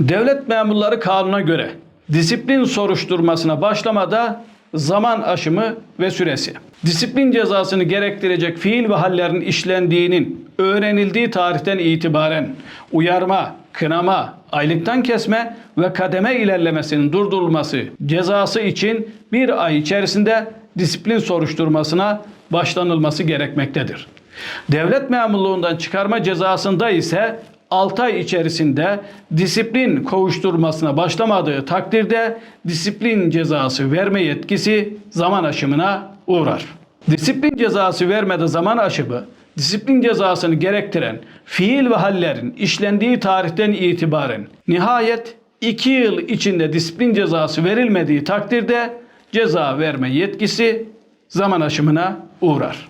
Devlet memurları kanuna göre disiplin soruşturmasına başlamada zaman aşımı ve süresi. Disiplin cezasını gerektirecek fiil ve hallerin işlendiğinin öğrenildiği tarihten itibaren uyarma, kınama, aylıktan kesme ve kademe ilerlemesinin durdurulması cezası için bir ay içerisinde disiplin soruşturmasına başlanılması gerekmektedir. Devlet memurluğundan çıkarma cezasında ise 6 ay içerisinde disiplin kovuşturmasına başlamadığı takdirde disiplin cezası verme yetkisi zaman aşımına uğrar. Disiplin cezası vermede zaman aşımı, disiplin cezasını gerektiren fiil ve hallerin işlendiği tarihten itibaren nihayet 2 yıl içinde disiplin cezası verilmediği takdirde ceza verme yetkisi zaman aşımına uğrar.